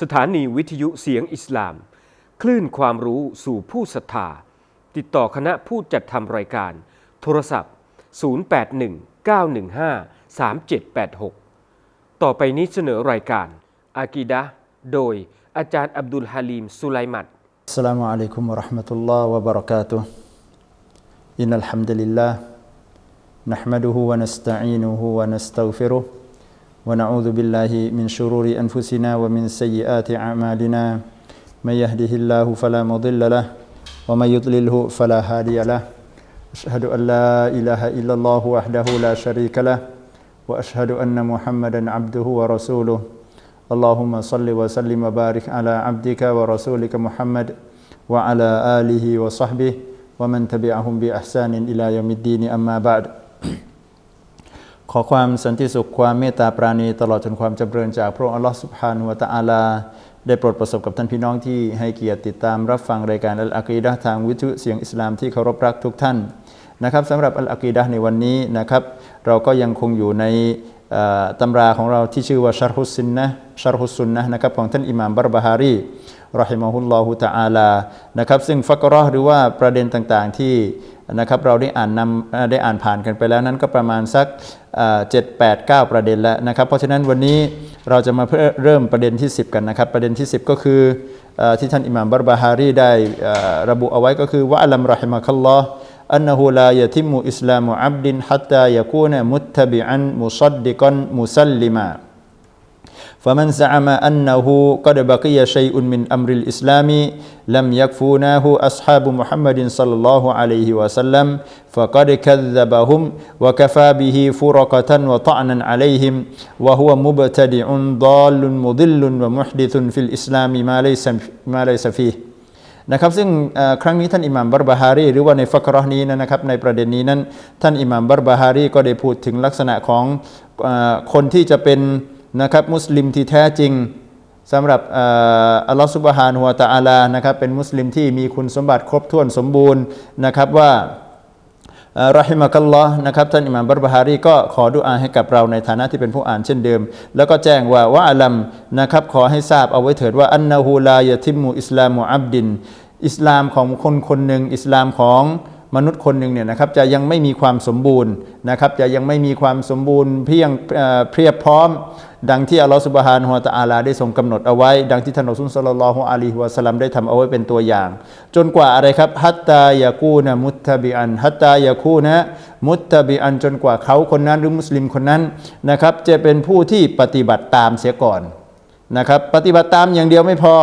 สถานีวิทยุเสียงอิสลาม คลื่นความรู้สู่ผู้ศรัทธา ติดต่อคณะผู้จัดทำรายการ โทรศัพท์ 0819153786 ต่อไปนี้เสนอรายการอากีดะโดยอาจารย์อับดุลฮาลีมสุไลมัดสลามุอะลัยกุมวะราะห์มะตุลลอฮ์วะบะเราะกาตุฮ์อินนัลฮัมดุลิลลาห์นะห์มะดุฮูวะนัสตะอีนุฮูวะนัสตัฟิรุ ونعوذ بالله من شرور أنفسنا ومن سيئات أعمالنا. من يهده الله فلا مضل له ومن يضلله فلا هادي له. أشهد أن لا إله إلا الله وحده لا شريك له وأشهد أن محمدا عبده ورسوله. اللهم صل وسلم وبارك على عبدك ورسولك محمد وعلى آله وصحبه ومن تبعهم بإحسان إلى يوم الدين. أما بعد ขอความสันติสุขความเมตตาปราณีตลอดจนความจำเริญจากพระองค์อัลลอฮฺสุบฮานุวะตะอาลา ได้โปรดประสบกับท่านพี่น้องที่ให้เกียรติติดตามรับฟังรายการอัลอากีดะห์ทางวิทยุเสียงอิสลามที่เคารพรักทุกท่านนะครับสำหรับอัลอากีดะห์ในวันนี้นะครับ เราก็ยังคงอยู่ในตำราของเราที่ชื่อว่าชารฮุสซินนะชารฮุสซุนนะนะครับของท่านอิหม่ามบารบาฮารีรอฮิมะฮุลลอฮุตะอาลานะครับซึ่งฟักราะห์หรือว่าประเด็นต่างๆที่ นะครับเราได้อ่านนำเอ่อได้อ่านผ่านกันไปแล้วนั้นก็ประมาณสักเจ็ดแปดเก้าประเด็นแล้วนะครับ เพราะฉะนั้นวันนี้เราจะมาเริ่มประเด็นที่ 10 กันนะครับ ประเด็นที่ 10 ก็คือเอ่อที่ท่านอิหม่ามบารบาฮารีได้เอ่อระบุเอาไว้ก็คือว่าอัลลัมรอฮิมะคัลลอฮ์ أنه لا يتم إسلام عبد حتى يكون متبعا مصدقا مسلما فمن زعم أنه قد بقي شيء من أمر الإسلام لم يكفوناه أصحاب محمد صلى الله عليه وسلم فقد كذبهم وكفى به فرقة وطعنا عليهم وهو مبتدع ضال مضل ومحدث في الإسلام ما ليس ما ليس فيه นะครับซึ่งครั้งนี้ท่านอิหม่ามบารบาฮารีหรือว่าในฟักรอห์นี้นะครับในประเด็นนี้นั้นท่านอิหม่ามบารบาฮารีก็ได้พูดถึงลักษณะของคนที่จะเป็น นะครับมุสลิมที่แท้จริงสำหรับอัลลอฮฺสุบฮานุวตะอาลานะครับเป็นมุสลิมที่มีคุณสมบัติครบถ้วนสมบูรณ์นะครับว่ารอฮิมะกัลลอฮ์นะครับท่านอิหม่ามบารบาฮารีก็ขอดุอาให้กับเราในฐานะที่เป็นผู้อ่านเช่นเดิม แล้วก็แจ้งว่าวะอัลัมนะครับขอให้ทราบเอาไว้เถิดว่าอันนาฮูลายะทิมูอิสลามุอับดิน อิสลามของคนคนหนึ่งอิสลามของ มนุษย์คนหนึ่งเนี่ยนะครับจะยังไม่มีความสมบูรณ์นะครับจะยังไม่มีความสมบูรณ์เพียงเพียบพร้อม ดังที่อัลลอฮฺสุบฮานฮุวาตะอาลาได้ทรงกำหนดเอาไว้ ดังที่ท่านอัลลอฮฺสุลลัลลอฮุอะลัยฮิวะสลัมได้ทำเอาไว้เป็นตัวอย่าง จนกว่าอะไรครับฮัตตายากูนะมุตตะบิอันฮัตตายากูนะมุตตะบิอันจนกว่าเขาคนนั้นหรือมุสลิมคนนั้นนะครับจะเป็นผู้ที่ปฏิบัติตามเสียก่อนนะครับปฏิบัติตามอย่างเดียวไม่พอ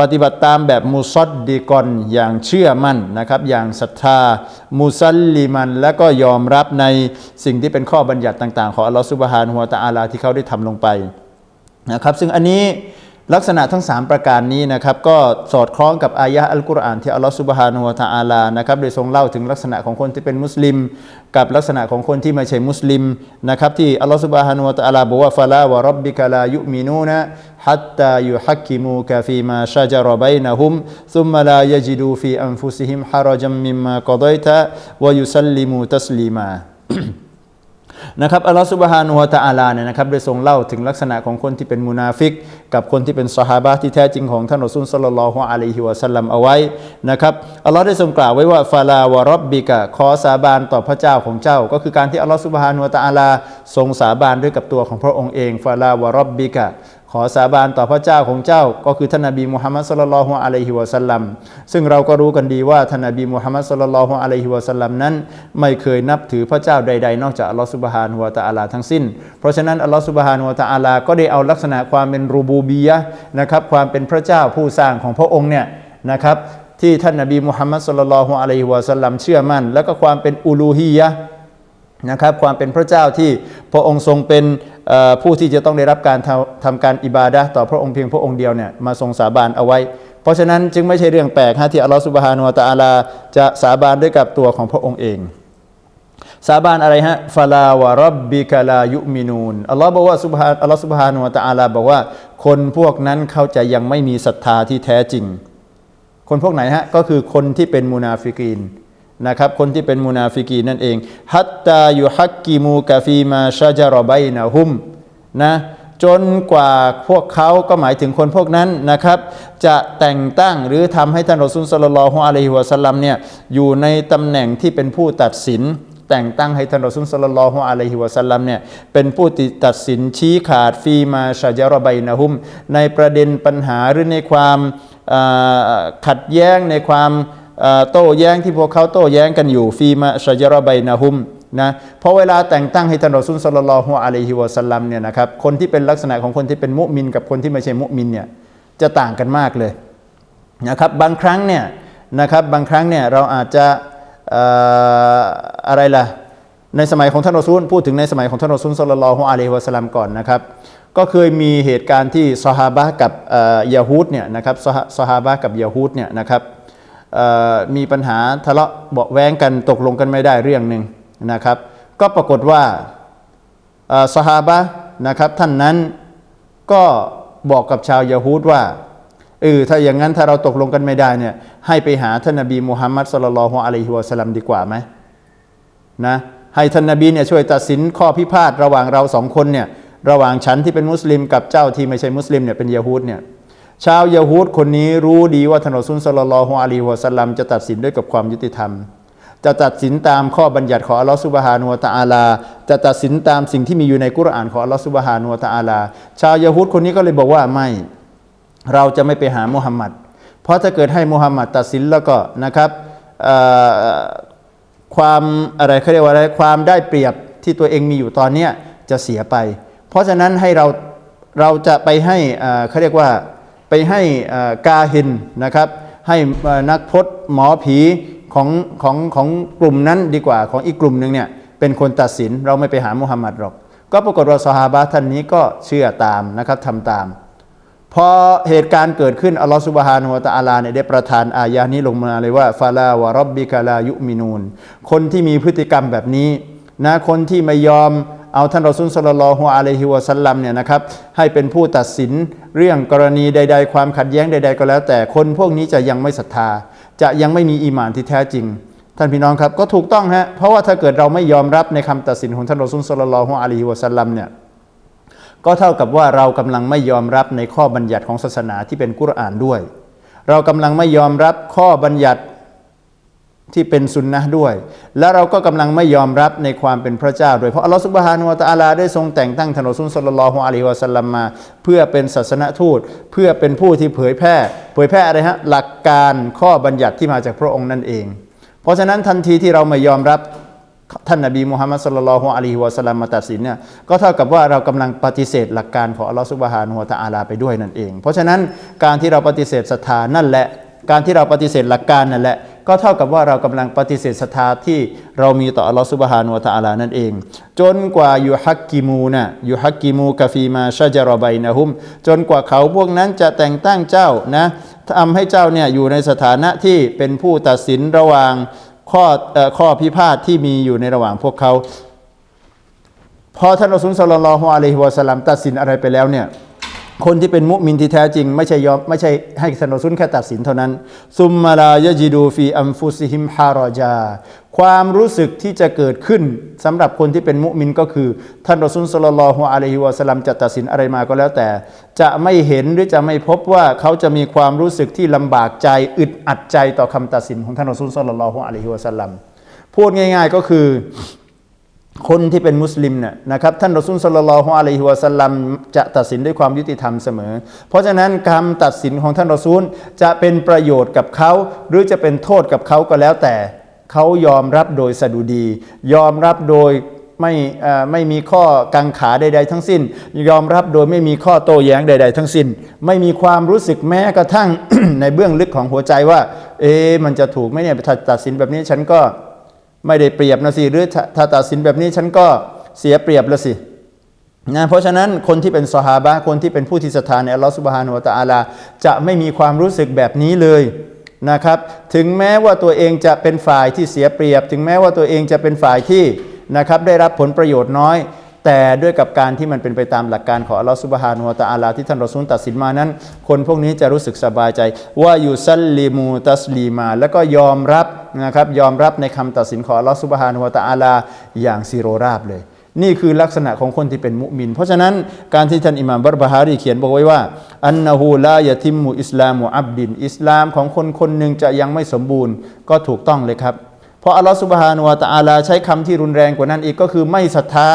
ปฏิบัติตามแบบมุซัดดีกอนอย่างเชื่อมั่นนะครับ อย่างศรัทธามุซัลลิมัน และก็ยอมรับในสิ่งที่เป็นข้อบัญญัติต่าง ๆ ของอัลลอฮฺสุบฮานหัวตะอาลาที่เขาได้ทำลงไปนะครับ ซึ่งอันนี้ ลักษณะทั้ง 3 ประการนี้นะครับก็สอดคล้องกับอายะอัลกุรอานที่อัลลอฮฺสุบฮานุวะตาอาลานะครับได้ทรงเล่าถึงลักษณะของคนที่เป็นมุสลิม กับลักษณะของคนที่ไม่ใช่มุสลิมนะครับที่อัลลอฮฺสุบฮานุวะตาอาลาบอกว่าฟะลาวะรับบิกาลายุมินูนะฮัตตายุฮักกิมูกาฟีมาชาจารบัยนะฮุมซุมมาลายจิดูฟีอันฟุซิฮิมฮาราจัมมิมมากอดัยตะวยุสัลลิมูตัสลีมา นะครับอัลลอฮฺสุบฮานุวะตะอาลาเนี่ยนะครับได้ทรงเล่าถึงลักษณะของคนที่เป็นมุนาฟิก กับคนที่เป็นสหาบะที่แท้จริงของท่านรอซูลสัลลัลลอฮุอะลัยฮิวะสัลลัมเอาไว้นะครับอัลลอฮ์ได้ทรงกล่าวไว้ว่าฟาลาวะรับบิกะขอสาบานต่อพระเจ้าของเจ้า ก็คือการที่อัลลอฮฺสุบฮานุวะตะอาลาทรงสาบานด้วยกับตัวของพระองค์เองฟาลาวะรับบิกะ ขอสาบานต่อพระเจ้าของเจ้า ก็คือท่านนบีมุฮัมมัดสุลลัลฮุอะลัยฮิวะสัลลัมซึ่งเราก็รู้กันดีว่าท่านนบีมุฮัมมัดสุลลัลฮุอะลัยฮิวะสัลลัมนั้น ไม่เคยนับถือพระเจ้าใด ๆ นอกจากอัลลอฮฺสุบฮานุวะตะอาลาทั้งสิ้น เพราะฉะนั้นอัลลอฮฺสุบฮานุวะตะอาลาก็ได้เอาลักษณะความเป็นรูบูบียะนะครับความเป็นพระเจ้าผู้สร้างของพระองค์เนี่ยนะครับที่ท่านนบีมุฮัมมัดสุลลัลฮุอะลัยฮิวะสัลลัมเชื่อมั่น แล้วก็ความเป็นอูลูฮียะ นะครับความเป็นพระเจ้าที่พระองค์ทรงเป็นผู้ที่จะต้องได้รับการทำการอิบาดะต่อพระองค์เพียงพระองค์เดียวเนี่ยมาทรงสาบานเอาไว้ เพราะฉะนั้นจึงไม่ใช่เรื่องแปลกฮะที่อัลลอฮฺสุบฮานุตะอาลาจะสาบานด้วยกับตัวของพระองค์เอง สาบานอะไรฮะฟาลาวะรับบิกะลายุมินูนอัลลอฮ์บอกว่าสุบฮานอัลลอฮ์สุบฮานุตะอาลาบอกว่า คนพวกนั้นเขาจะยังไม่มีศรัทธาที่แท้จริง คนพวกไหนฮะก็คือคนที่เป็นมุนาฟิกีน นะครับคนที่เป็นมุนาฟิกีนั่นเองฮัตตาอยุฮักกิมูกะฟีมาชาจารบัยนะฮุมนะจนกว่าพวกเขาก็หมายถึงคนพวกนั้นนะครับ จะแต่งตั้งหรือทำให้ท่านรอซูลสลลลลอฮุอะลัยฮิวะสัลลัมเนี่ยอยู่ในตำแหน่งที่เป็นผู้ตัดสิน แต่งตั้งให้ท่านรอซูลสลลลลอฮุอะลัยฮิวะสัลลัมเนี่ยเป็นผู้ตัดสินชี้ขาดฟีมาชาจารบัยนะฮุม ในประเด็นปัญหาหรือในความขัดแย้งในความ โต้แย้งที่พวกเขาโต้แย้งกันอยู่ฟีมาชาจารบัยนะฮุมนะพราะเวลาแต่งตั้งให้ท่านรอซูลสลลลลอฮุอะลัยฮิวะสัลลัมเนี่ยนะครับคนที่เป็นลักษณะของคนที่เป็นมุมิน กับคนที่ไม่ใช่มุมินเนี่ยจะต่างกันมากเลยนะครับบางครั้งเนี่ยนะครับบางครั้งเนี่ยเราอาจจะอะไรล่ะในสมัยของท่านรอซูลพูดถึงในสมัยของท่านรอซูลสัลลัลฮุอะลัยฮิวะสัลลัมก่อนนะครับก็เคยมีเหตุการณ์ที่ซอฮาบะกับยาฮูดเนี่ยนะครับซอฮาซอฮาบะกับยาฮูดเนี่ยนะครับ มีปัญหาทะเลาะเบาแว้งกันตกลงกันไม่ได้เรื่องหนึ่งนะครับ ก็ปรากฏว่าเอ่อซอฮาบะนะครับท่านนั้นก็บอกกับชาวยาฮูดว่าเออถ้าอย่างนั้นถ้าเราตกลงกันไม่ได้เนี่ยให้ไปหาท่านนบีมูฮัมมัดสุลลัลฮุอะลัยฮิวะสลัมดีกว่าไหมนะให้ท่านนบีเนี่ยช่วยตัดสินข้อพิพาทระหว่างเราสองคนเนี่ยระหว่างฉันที่เป็นมุสลิมกับเจ้าที่ไม่ใช่มุสลิมเนี่ยเป็นยะฮูดเนี่ย ชาวยะฮูดคนนี้รู้ดีว่าท่านรอซูลสุลลัลลอฮุอะลัยฮิวะสลัมจะตัดสินด้วยกับความยุติธรรม จะตัดสินตามข้อบัญญัติของอัลลอฮฺซุบฮานุวะตะอาลา จะตัดสินตามสิ่งที่มีอยู่ในกุรอานของอัลลอฮฺซุบฮานุวะตะอาลา ชาวยะฮูดคนนี้ก็เลยบอกว่าไม่ เราจะไม่ไปหามุฮัมมัด เพราะถ้าเกิดให้มุฮัมมัดตัดสินแล้วก็นะครับความอะไรเขาเรียกว่าอะไรความได้เปรียบที่ตัวเองมีอยู่ตอนเนี้ยจะเสียไป เพราะฉะนั้นให้เราเราจะไปให้เขาเรียกว่า ไปให้กาฮินนะครับ ให้นักพจน์หมอผีของของของกลุ่มนั้นดีกว่าของอีกกลุ่มหนึ่งเนี่ยเป็นคนตัดสินเราไม่ไปหามุฮัมมัดหรอก ก็ปรากฏว่าซอฮาบะห์ท่านนี้ก็เชื่อตามนะครับทำตาม พอเหตุการณ์เกิดขึ้นอัลลอฮฺสุบฮานุวะตะอาลาเนี่ยได้ประทานอายะห์นี้ลงมาเลยว่าฟาลาวะรับบิกาลายุมินูนคนที่มีพฤติกรรมแบบนี้นะคนที่ไม่ยอม เอาท่านรอซูลสลลอฮุอะลัยฮิวะสัลลัมเนี่ยนะครับให้เป็นผู้ตัดสินเรื่องกรณีใด ๆ ความขัดแย้งใด ๆ ก็แล้ว แต่คนพวกนี้จะยังไม่ศรัทธา จะยังไม่มีอีหมานที่แท้จริง ท่านพี่น้องครับก็ถูกต้องฮะเพราะว่าถ้าเกิดเราไม่ยอมรับในคำตัดสินของท่านรอซูลสลลอฮุอะลัยฮิวะสัลลัมเนี่ยก็เท่ากับว่าเรากำลังไม่ยอมรับในข้อบัญญัติของศาสนาที่เป็นกุรอานด้วย เรากำลังไม่ยอมรับข้อบัญญัติ ที่เป็นสุนนะด้วย และเราก็กำลังไม่ยอมรับในความเป็นพระเจ้าด้วยเพราะอัลลอฮฺสุบฮานุวะตอาลาได้ทรงแต่งตั้งท่านรอซูลสลลลอฮุอะลัยฮิวะสัลลัมมา เพื่อเป็นศาสนทูต เพื่อเป็นผู้ที่เผยแพร่ เผยแพร่อะไรฮะหลักการข้อบัญญัติที่มาจากพระองค์นั่นเอง เพราะฉะนั้นทันทีที่เราไม่ยอมรับท่านนบีมุฮัมมัดสุลลัลอฮุอะลัยฮิวะสัลลัมมาตัดสินเนี่ยก็เท่ากับว่าเรากำลังปฏิเสธหลักการของอัลลอฮฺซุบฮานุวะตอาลาไปด้วยนั่นเอง เพราะฉะนั้นการที่เราปฏิเสธศรัทธานั่นแหละการที่เราปฏิเสธหลักการนั่นแหละ ก็เท่ากับว่าเรากำลังปฏิเสธศรัทธาที่เรามีต่ออัลลอฮฺซุบฮานุวะตะอาลานั่นเอง จนกว่ายูฮักกิมูนะยูฮักกิมูกะฟีมาชะจารอบัยนะฮุม จนกว่าเขาพวกนั้นจะแต่งตั้งเจ้านะทำให้เจ้าเนี่ยอยู่ในสถานะที่เป็นผู้ตัดสินระหว่างข้อเอ่อข้อพิพาทที่มีอยู่ในระหว่างพวกเขา พอท่านอซูลสลลลลอฮุอะลัยฮิวะสลัมตัดสินอะไรไปแล้วเนี่ย คนที่เป็นมุมินที่แท้จริง ไม่ใช่ยอมไม่ใช่ให้ท่านรอซูลแค่ตัดสินเท่านั้น ซุมมาลายจิดูฟีอัมฟุซิฮิมฮารอจา ความรู้สึกที่จะเกิดขึ้นสำหรับคนที่เป็นมุมินก็คือ ท่านรอซูลสัลลลลอฮุอะลัยฮิวะสัลลัมจะตัดสินอะไรมาก็แล้วแต่ จะไม่เห็นหรือจะไม่พบว่าเขาจะมีความรู้สึกที่ลำบากใจอึดอัดใจต่อคำตัดสินของท่านรอซูลสัลลลลอฮุอะลัยฮิวะสัลลัมพูดง่าย ๆก็คือ คนที่เป็นมุสลิมเนี่ยนะครับท่านรอซูลสลลลฮุอะลัยฮิวะสัลลัมจะตัดสินด้วยความยุติธรรมเสมอ เพราะฉะนั้นคำตัดสินของท่านรอซูลจะเป็นประโยชน์กับเขา หรือจะเป็นโทษกับเขาก็แล้วแต่เขายอมรับโดยสะดุดี ยอมรับโดยไม่ไม่มีข้อกังขาใด ๆ ทั้งสิ้น ยอมรับโดยไม่มีข้อโต้แย้งใด ๆ ทั้งสิ้น ไม่มีความรู้สึกแม้กระทั่งในเบื้องลึกของหัวใจว่า เอ๊มันจะถูกไหมเนี่ยถ้าตัดสินแบบนี้ฉันก็ ไม่ได้เปรียบนะสิหรือถ้าตัดสินแบบนี้ฉันก็เสียเปรียบละสินะเพราะฉะนั้นคนที่เป็นสหาบะคนที่เป็นผู้ที่ศรัทธาในอัลลอฮฺสุบฮานุวะตะอาลาจะไม่มีความรู้สึกแบบนี้เลยนะครับ ถึงแม้ว่าตัวเองจะเป็นฝ่ายที่เสียเปรียบ ถึงแม้ว่าตัวเองจะเป็นฝ่ายที่นะครับได้รับผลประโยชน์น้อย แต่ด้วยกับการที่มันเป็นไปตามหลักการของอัลลอฮฺสุบฮานุวะตะอาลาที่ท่านรอซูลตัดสินมานั้น คนพวกนี้จะรู้สึกสบายใจ ว่าอยู่ซัลลิมูตัสลีมา แล้วก็ยอมรับนะครับยอมรับในคำตัดสินของอัลลอฮฺสุบฮานุวะตะอาลาอย่างซีโรราบเลย นี่คือลักษณะของคนที่เป็นมุมิน เพราะฉะนั้นการที่ท่านอิหม่ามบัรบาฮารีเขียนบอกไว้ว่าอันนะฮูลายะติมมุอิสลามุอับดินอิสลามของคนคนหนึ่งจะยังไม่สมบูรณ์ก็ถูกต้องเลยครับเพราะอัลลอฮฺสุบฮานุวะตะอาลาใช้คำที่รุนแรงกว่านั้นอีกก็คือไม่ศรัทธา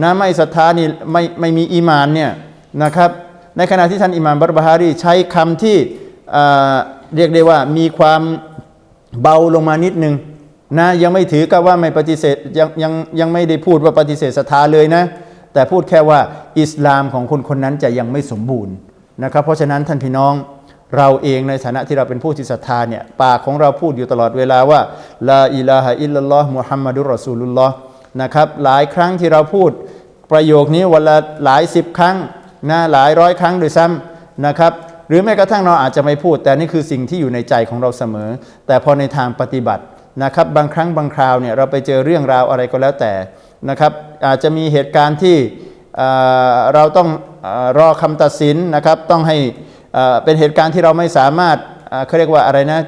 นะไม่ศรัทธานี่ไม่ไม่มีอีมานเนี่ยนะครับ ในขณะที่ท่านอิหม่ามบัรบาฮารีใช้คำที่เรียกได้ว่ามีความเบาลงมานิดนึงนะยังไม่ถือกับว่าไม่ปฏิเสธยังยังยังไม่ได้พูดว่าปฏิเสธศรัทธาเลยนะ แต่พูดแค่ว่าอิสลามของคนคนนั้นจะยังไม่สมบูรณ์นะครับ เพราะฉะนั้นท่านพี่น้องเราเองในฐานะที่เราเป็นผู้ที่ศรัทธาเนี่ยปากของเราพูดอยู่ตลอดเวลาว่าลาอิลาฮะอิลลัลลอฮ์มุฮัมมัดุลรอซูลุลลอฮ์ นะครับหลายครั้งที่เราพูดประโยคนี้วันละหลายสิบครั้งนะหลายร้อยครั้งโดยซ้ำนะครับหรือแม้กระทั่งเราอาจจะไม่พูด แต่นี่คือสิ่งที่อยู่ในใจของเราเสมอ แต่พอในทางปฏิบัตินะครับบางครั้งบางคราวเนี่ยเราไปเจอเรื่องราวอะไรก็แล้วแต่นะครับอาจจะมีเหตุการณ์ที่เราต้องอรอคำตัดสินนะครับต้องให้เป็นเหตุการณ์ที่เราไม่สามารถเขาเรียกว่าอะไรนะ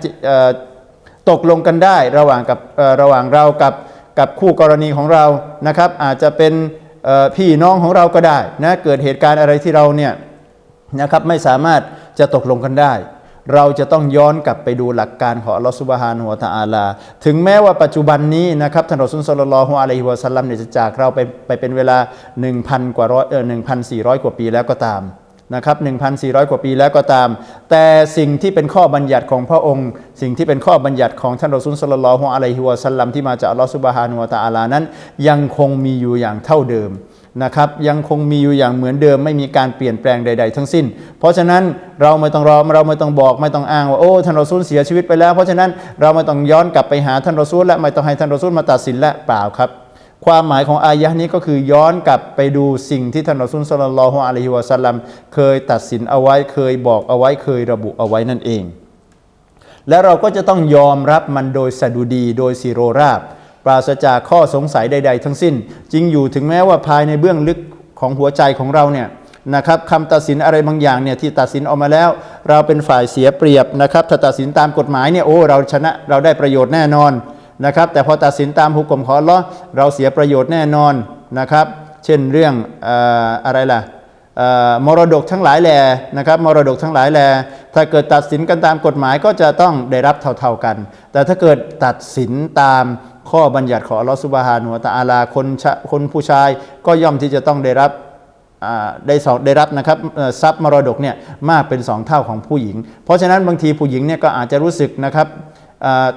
ตกลงกันได้ระหว่างกับระหว่างเรากับ กับคู่กรณีของเรานะครับ อาจจะเป็นพี่น้องของเราก็ได้นะเกิดเหตุการณ์อะไรที่เราเนี่ยนะครับไม่สามารถจะตกลงกันได้ เราจะต้องย้อนกลับไปดูหลักการของอัลลอฮฺสุบฮานุวตะอาลา ถึงแม้ว่าปัจจุบันนี้นะครับท่านรอซุลสลลัลลอฮุอะลัยฮิวะสัลลัมเนี่ยจะจากเราไปไปเป็นเวลา 1,000กว่าร้อยเออ1,400 กว่าปีแล้วก็ตาม นะครับ1,400 กว่าปีแล้วก็ตาม แต่สิ่งที่เป็นข้อบัญญัติของพระองค์ สิ่งที่เป็นข้อบัญญัติของท่านรอซุลสลลัลลอฮุอะลัยฮิวะสัลลัมที่มาจากอัลลอฮฺซุบฮานุวะตะอาลานั้น ยังคงมีอยู่อย่างเท่าเดิมนะครับยังคงมีอยู่อย่างเหมือนเดิมไม่มีการเปลี่ยนแปลงใด ๆ ทั้งสิ้น เพราะฉะนั้นเราไม่ต้องรอเราไม่ต้องบอกไม่ต้องอ้างว่าโอ้ท่านรอซูลเสียชีวิตไปแล้ว เพราะฉะนั้นเราไม่ต้องย้อนกลับไปหาท่านรอซูลและไม่ต้องให้ท่านรอซูลมาตัดสินและเปล่าครับ ความหมายของอายะนี้ก็คือย้อนกลับไปดูสิ่งที่ท่านอซูลสลลัลลอฮุอะลัยฮิวะสัลลัมเคยตัดสินเอาไว้เคยบอกเอาไว้เคยระบุเอาไว้นั่นเอง และเราก็จะต้องยอมรับมันโดยสะดุดีโดยสิโรราบ ปราศจากข้อสงสัยใด ๆ ทั้งสิ้น จริงอยู่ถึงแม้ว่าภายในเบื้องลึกของหัวใจของเราเนี่ยนะครับคำตัดสินอะไรบางอย่างเนี่ยที่ตัดสินออกมาแล้ว เราเป็นฝ่ายเสียเปรียบนะครับถ้าตัดสินตามกฎหมายเนี่ยโอ้เราชนะเราได้ประโยชน์แน่นอน นะครับแต่พอตัดสินตามหุกกลมของอัลเลาะห์เราเสียประโยชน์แน่นอนนะครับเช่นเรื่องออะไรล่ะมรดกทั้งหลายแหล่นะครับมรดกทั้งหลายแหล่ถ้าเกิดตัดสินกันตามกฎหมายก็จะต้องได้รับเท่าๆกัน แต่ถ้าเกิดตัดสินตามข้อบัญญัติของอัลลอฮฺสุบฮานุวตะอาลาคนคนผู้ชายก็ย่อมที่จะต้องได้รับได้สองได้รับนะครับทรัพย์มรดกเนี่ยมากเป็นสองเท่าของผู้หญิง เพราะฉะนั้นบางทีผู้หญิงเนี่ยก็อาจจะรู้สึกนะครับ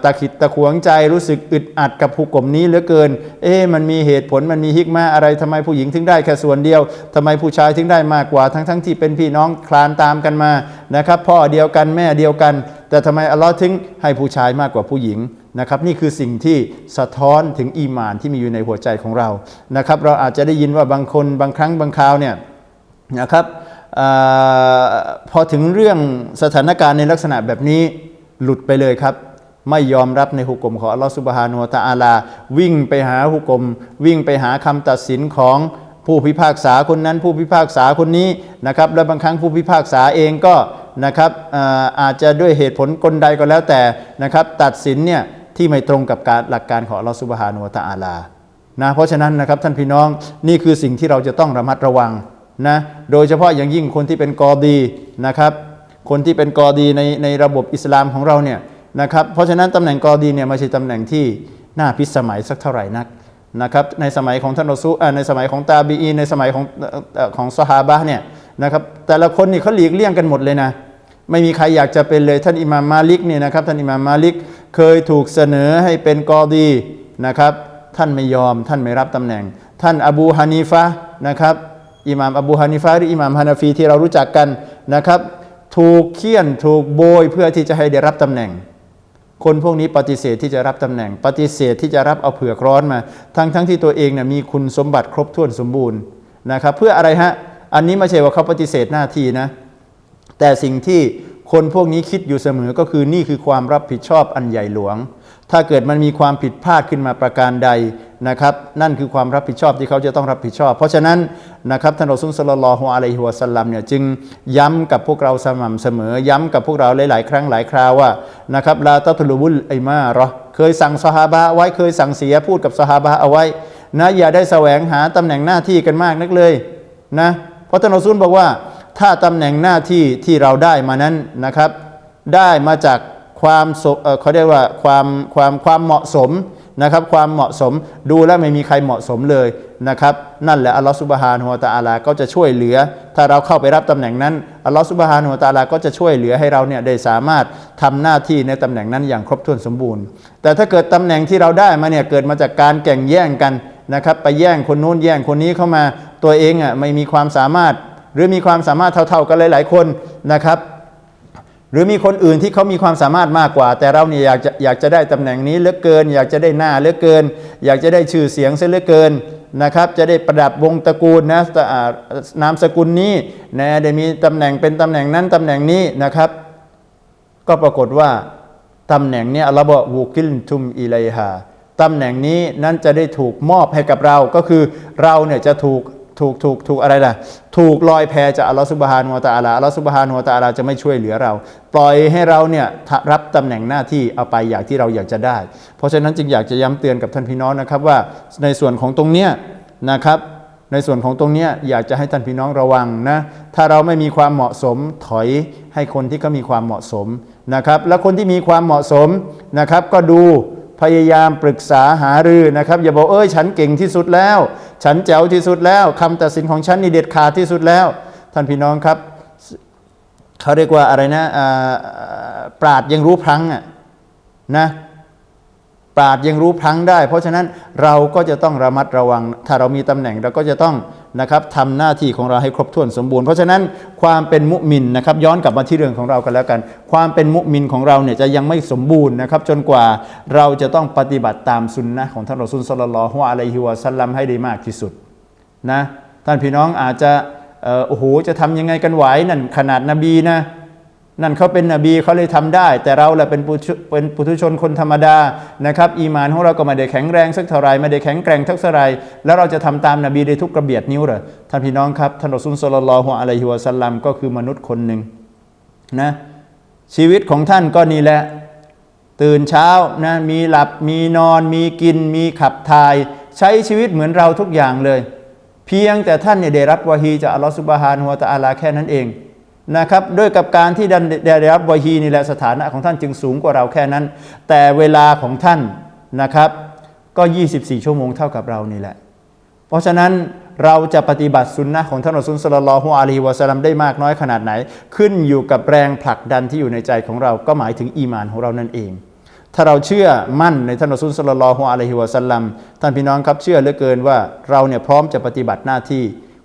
ตะขิดตะขวงใจรู้สึกอึดอัดกับผู้กลมนี้เหลือเกิน เอ๊ะมันมีเหตุผลมันมีฮิกมาอะไรทำไมผู้หญิงถึงได้แค่ส่วนเดียวทำไมผู้ชายถึงได้มากกว่าทั้งทั้งที่เป็นพี่น้องคลานตามกันมานะครับพ่อเดียวกันแม่เดียวกัน แต่ทำไมอัลลอฮ์ถึงให้ผู้ชายมากกว่าผู้หญิงนะครับนี่คือสิ่งที่สะท้อนถึงอีมานที่มีอยู่ในหัวใจของเรานะครับเราอาจจะได้ยินว่าบางคนบางครั้งบางคราวเนี่ยนะครับอพอถึงเรื่องสถานการณ์ในลักษณะแบบนี้หลุดไปเลยครับ ไม่ยอมรับในหุกกลมของอัลลอฮฺสุบฮานุตะอาลา วิ่งไปหาหุกกลม วิ่งไปหาคำตัดสินของผู้พิพากษาคนนั้น ผู้พิพากษาคนนี้นะครับและบางครั้งผู้พิพากษาเองก็นะครับอาจจะด้วยเหตุผลกลใดก็แล้วแต่นะครับ ตัดสินเนี่ยที่ไม่ตรงกับการหลักการของอัลลอฮฺสุบฮานุตะอาลานะเพราะฉะนั้นนะครับท่านพี่น้องนี่คือสิ่งที่เราจะต้องระมัดระวังนะโดยเฉพาะอย่างยิ่งคนที่เป็นกอดีนะครับ คนที่เป็นกอดีในในระบบอิสลามของเราเนี่ย นะครับเพราะฉะนั้นตำแหน่งกอดีเนี่ยไม่ใช่ตำแหน่งที่น่าพิสมัยสักเท่าไหร่นักนะครับในสมัยของท่านรอซูในสมัยของตาบีอีในสมัยของอของซอฮาบะเนี่ยนะครับแต่ละคนนี่เขาหลีกเลี่ยงกันหมดเลยนะไม่มีใครอยากจะเป็นเลยท่านอิมามมาลิกเนี่ยนะครับท่านอิมามมาลิกเคยถูกเสนอให้เป็นกอดีนะครับท่านไม่ยอมท่านไม่รับตำแหน่ง ท่านอบูฮานีฟะนะครับอิหม่ามอบูฮานีฟะหรืออิหม่ามฮานาฟีที่เรารู้จักกันนะครับถูกเคี่ยนถูกโบยเพื่อที่จะให้ได้รับตำแหน่ง คนพวกนี้ปฏิเสธที่จะรับตำแหน่ง ปฏิเสธที่จะรับเอาเผือกร้อนมา ทั้งทั้งที่ตัวเองเนี่ยมีคุณสมบัติครบถ้วนสมบูรณ์นะครับ เพื่ออะไรฮะ อันนี้ไม่ใช่ว่าเขาปฏิเสธหน้าที่นะ แต่สิ่งที่คนพวกนี้คิดอยู่เสมอก็คือนี่คือความรับผิดชอบอันใหญ่หลวง ถ้าเกิดมันมีความผิดพลาดขึ้นมาประการใดนะครับ นั่นคือความรับผิดชอบที่เขาจะต้องรับผิดชอบ เพราะฉะนั้นนะครับท่านรอซุลสลลัลลอฮุอะลัยฮิวะสัลลัมเนี่ยจึงย้ำกับพวกเราสม่ำเสมอ ย้ำกับพวกเราหลาย ๆ ครั้งหลายคราวว่านะครับลาตัตุลุบุลไอมาเราเคยสั่งสหาบะไว้เคยสั่งเสียพูดกับสหาบะเอาไว้นะอย่าได้แสวงหาตำแหน่งหน้าที่กันมากนักเลยนะเพราะท่านอัสุลบอกว่า ถ้าตำแหน่งหน้าที่ที่เราได้มานั้นนะครับ ได้มาจาก ความเขาเรียกว่าความความความเหมาะสมนะครับความเหมาะสมดูแล้วไม่มีใครเหมาะสมเลยนะครับนั่นแหละอัลลอฮฺสุบฮานุวตะอาลาก็จะช่วยเหลือ ถ้าเราเข้าไปรับตำแหน่งนั้นอัลลอฮฺสุบฮานุวตะอาลาก็จะช่วยเหลือให้เราเนี่ยได้สามารถทำหน้าที่ในตำแหน่งนั้นอย่างครบถ้วนสมบูรณ์ แต่ถ้าเกิดตำแหน่งที่เราได้มาเนี่ยเกิดมาจากการแข่งแย่งกันนะครับไปแย่งคนนู้นแย่งคนนี้เข้ามาตัวเองอะไม่มีความสามารถ หรือมีความสามารถเท่าๆกันหลาย ๆ คนนะครับ หรือมีคนอื่นที่เขามีความสามารถมากกว่า แต่เราเนี่ยอยากจะอยากจะได้ตำแหน่งนี้เหลือเกิน อยากจะได้หน้าเหลือเกิน อยากจะได้ชื่อเสียงเสียเหลือเกินนะครับ จะได้ประดับวงตระกูลนะตะอ่านามสกุลนี้นะได้มีตำแหน่งเป็นตำแหน่งนั้นตำแหน่งนี้นะครับ ก็ปรากฏว่าตำแหน่งนี้อัลลอฮ์บอกวูกิลทุมอิไลฮาตำแหน่งนี้นั้นจะได้ถูกมอบให้กับเราก็คือเราเนี่ยจะถูก ถูกถูกถูกอะไรล่ะ ถูกลอยแพจากอัลลอฮ์สุบฮานุวะตะอาลาอัลลอฮ์สุบฮานุวะตะอาลาจะไม่ช่วยเหลือเรา ปล่อยให้เราเนี่ยรับตำแหน่งหน้าที่เอาไปอย่างที่เราอยากจะได้ เพราะฉะนั้นจึงอยากจะย้ำเตือนกับท่านพี่น้องนะครับว่าในส่วนของตรงเนี้ยนะครับในส่วนของตรงเนี้ยอยากจะให้ท่านพี่น้องระวังนะ ถ้าเราไม่มีความเหมาะสมถอยให้คนที่เขามีความเหมาะสมนะครับ และคนที่มีความเหมาะสมนะครับ ก็ดูพยายามปรึกษาหารือนะครับ อย่าบอกเอ้ยฉันเก่งที่สุดแล้ว ฉันแจ๋วที่สุดแล้วคำตัดสินของฉันนี่เด็ดขาดที่สุดแล้ว ท่านพี่น้องครับเขาเรียกว่าอะไรนะอ่าปราดยังรู้พลังอะนะปราดยังรู้พลังได้ เพราะฉะนั้นเราก็จะต้องระมัดระวัง ถ้าเรามีตำแหน่งเราก็จะต้อง นะครับทำหน้าที่ของเราให้ครบถ้วนสมบูรณ์ เพราะฉะนั้นความเป็นมุมินนะครับย้อนกลับมาที่เรื่องของเรากันแล้วกัน ความเป็นมุมินของเราเนี่ยจะยังไม่สมบูรณ์นะครับจนกว่าเราจะต้องปฏิบัติตามสุนนะของท่านรอซุลสลลอฮุอะลัยฮิวะสัลลัมให้ได้มากที่สุดนะท่านพี่น้องอาจจะโอ้โหจะทำยังไงกันไหวนั่นขนาดนบีนะ นั่นเขาเป็นนบีเขาเลยทำได้ แต่เราแหละเป็นปุถุเป็นปุถุชนคนธรรมดานะครับอีมานของเราก็ไม่ได้แข็งแรงสักเท่าไรไม่ได้แข็งแกร่งทักเท่าไรแล้วเราจะทำตามนบีได้ทุกกระเบียดนิ้วเหรอท่านพี่น้องครับท่านรอซุลสลลัลลอฮุอะลัยฮิวะสัลลัมก็คือมนุษย์คนหนึ่งนะชีวิตของท่านก็นี่แหละ ตื่นเช้านะมีหลับมีนอน มีกิน มีขับถ่าย ใช้ชีวิตเหมือนเราทุกอย่างเลย เพียงแต่ท่านเนี่ยได้รับวะฮีจากอัลลอฮฺสุบฮานุวะตะอาลาแค่นั้นเอง นะครับด้วยกับการที่ได้รับวะฮีนี่แหละสถานะของท่านจึงสูงกว่าเราแค่นั้น แต่เวลาของท่านนะครับก็ 24 ชั่วโมงเท่ากับเรานี่แหละ เพราะฉะนั้นเราจะปฏิบัติสุนนะของท่านอัสุลสลลัลลอฮุอะลัยฮิวะสัลลัมได้มากน้อยขนาดไหน ขึ้นอยู่กับแรงผลักดันที่อยู่ในใจของเราก็หมายถึงอีมานของเรานั่นเอง ถ้าเราเชื่อมั่นในท่านอัสุลสลลอฮุอะลัยฮิวะสัลลัมท่านพี่น้องครับเชื่อเหลือเกินว่าเราเนี่ยพร้อมจะปฏิบัติหน้าที่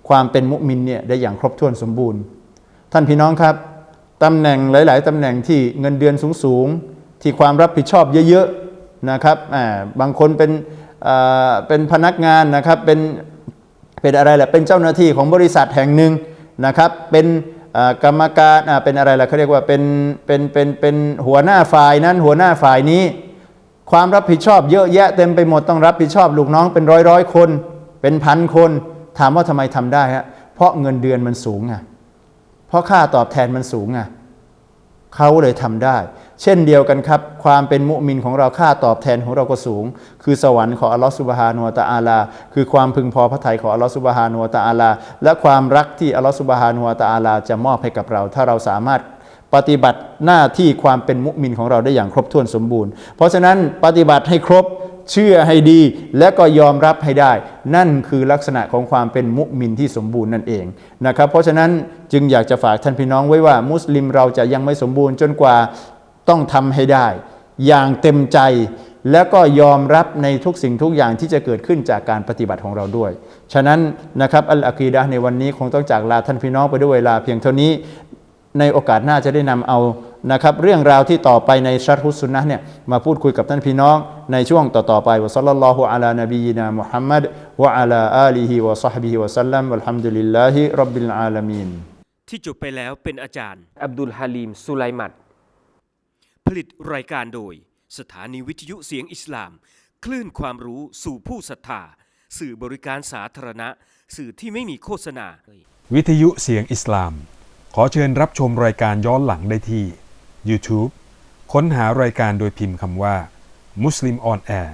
ความเป็นมุมินเนี่ยได้อย่างครบถ้วนสมบูรณ์ ท่านพี่น้องครับตำแหน่งหลาย ๆตำแหน่งที่เงินเดือนสูง ๆ ที่ความรับผิดชอบเยอะ ๆ นะครับบางคนเป็นเป็นพนักงานนะครับเป็นเป็นอะไรแหละเป็นเจ้าหน้าที่ของบริษัทแห่งหนึ่งนะครับ เป็นกรรมการเป็นอะไรล่ะเขาเรียกว่าเป็นเป็นเป็นเป็นหัวหน้าฝ่ายนั้นหัวหน้าฝ่ายนี้ ความรับผิดชอบเยอะแยะเต็มไปหมดต้องรับผิดชอบลูกน้องเป็นร้อยร้อยคน เป็นพันคน ถามว่าทำไมทำได้ฮะเพราะเงินเดือนมันสูงอะ เพราะค่าตอบแทนมันสูงอะเขาเลยทำได้ เช่นเดียวกันครับ ความเป็นมุมินของเราค่าตอบแทนของเราก็สูง คือสวรรค์ของอัลลอฮฺสุบฮานุวตะอาลา คือความพึงพอพระทัยของอัลลอฮฺสุบฮานุวตะอาลา และความรักที่อัลลอฮฺสุบฮานุวตะอาลา จะมอบให้กับเรา ถ้าเราสามารถปฏิบัติหน้าที่ความเป็นมุมินของเราได้อย่างครบถ้วนสมบูรณ์ เพราะฉะนั้นปฏิบัติให้ครบ เชื่อให้ดี และก็ยอมรับให้ได้ นั่นคือลักษณะของความเป็นมุมินที่สมบูรณ์นั่นเองนะครับเพราะฉะนั้นจึงอยากจะฝากท่านพี่น้องไว้ว่า มุสลิมเราจะยังไม่สมบูรณ์จนกว่าต้องทำให้ได้ อย่างเต็มใจแล้วก็ยอมรับในทุกสิ่งทุกอย่างที่จะเกิดขึ้นจากการปฏิบัติของเราด้วย ฉะนั้นนะครับอัลอากีดะในวันนี้คงต้องจากลาท่านพี่น้องไปด้วยเวลาเพียงเท่านี้ ในโอกาสหน้าจะได้นำเอา นะครับเรื่องราวที่ต่อไปในชัดฮุสซุนนะห์เนี่ยมาพูดคุยกับท่านพี่น้องในช่วงต่อ ๆ ไปวะซัลลัลลอฮุอะลานบีนามุฮัมมัดวะอะลาอาลีฮิวะซอฮบิฮิวะสัลลัมวัลฮัมดุลิลลาฮิร็อบบิลอาลามีนที่จบไปแล้วเป็นอาจารย์ อับดุลฮาลีมสุไลมัดผลิตรายการโดย สถานีวิทยุเสียงอิสลาม คลื่นความรู้สู่ผู้ศรัทธา สื่อบริการสาธารณะ สื่อที่ไม่มีโฆษณา วิทยุเสียงอิสลาม ขอเชิญรับชมรายการย้อนหลังได้ที่ YouTube ค้นหารายการโดยพิมพ์คำว่า Muslim on Air